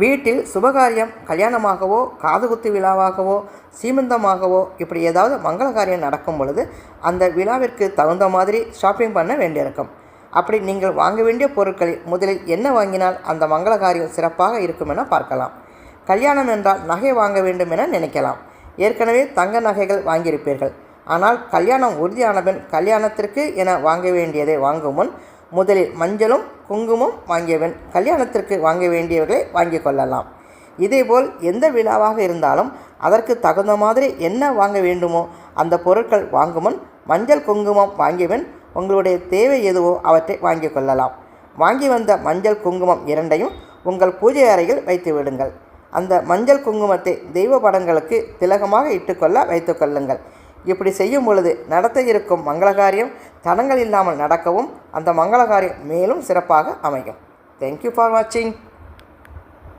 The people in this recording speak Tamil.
வீட்டில் சுபகாரியம் கல்யாணமாகவோ காதுகுத்து விழாவாகவோ சீமந்தமாகவோ இப்படி ஏதாவது மங்கள காரியம் நடக்கும் பொழுது அந்த விழாவிற்கு தகுந்த மாதிரி ஷாப்பிங் பண்ண வேண்டியிருக்கும். அப்படி நீங்கள் வாங்க வேண்டிய பொருட்களில் முதலில் என்ன வாங்கினால் அந்த மங்கள காரியம் சிறப்பாக இருக்கும் என பார்க்கலாம். கல்யாணம் என்றால் நகை வாங்க வேண்டும் என நினைக்கலாம். ஏற்கனவே தங்க நகைகள் வாங்கியிருப்பீர்கள். ஆனால் கல்யாணம் உறுதியான பின் கல்யாணத்திற்கு என வாங்க வேண்டியதை வாங்கும் முன் முதலில் மஞ்சளும் குங்குமம் வாங்கியவன் கல்யாணத்திற்கு வாங்க வேண்டியவர்களை வாங்கி கொள்ளலாம். இதேபோல் எந்த விழாவாக இருந்தாலும் அதற்கு தகுந்த மாதிரி என்ன வாங்க வேண்டுமோ அந்த பொருட்கள் வாங்குமுன் மஞ்சள் குங்குமம் வாங்கியவன் உங்களுடைய தேவை எதுவோ அவற்றை வாங்கி கொள்ளலாம். வாங்கி வந்த மஞ்சள் குங்குமம் இரண்டையும் உங்கள் பூஜை அறையில் வைத்து விடுங்கள். அந்த மஞ்சள் குங்குமத்தை தெய்வ படங்களுக்கு திலகமாக இட்டுக்கொள்ள வைத்துக்கொள்ளுங்கள் இப்படி செய்யும் பொழுது நடத்த இருக்கும் மங்களகாரியம் தடங்கள் இல்லாமல் நடக்கவும் அந்த மங்களகாரியம் மேலும் சிறப்பாக அமையும். தேங்க்யூ ஃபார் வாட்சிங்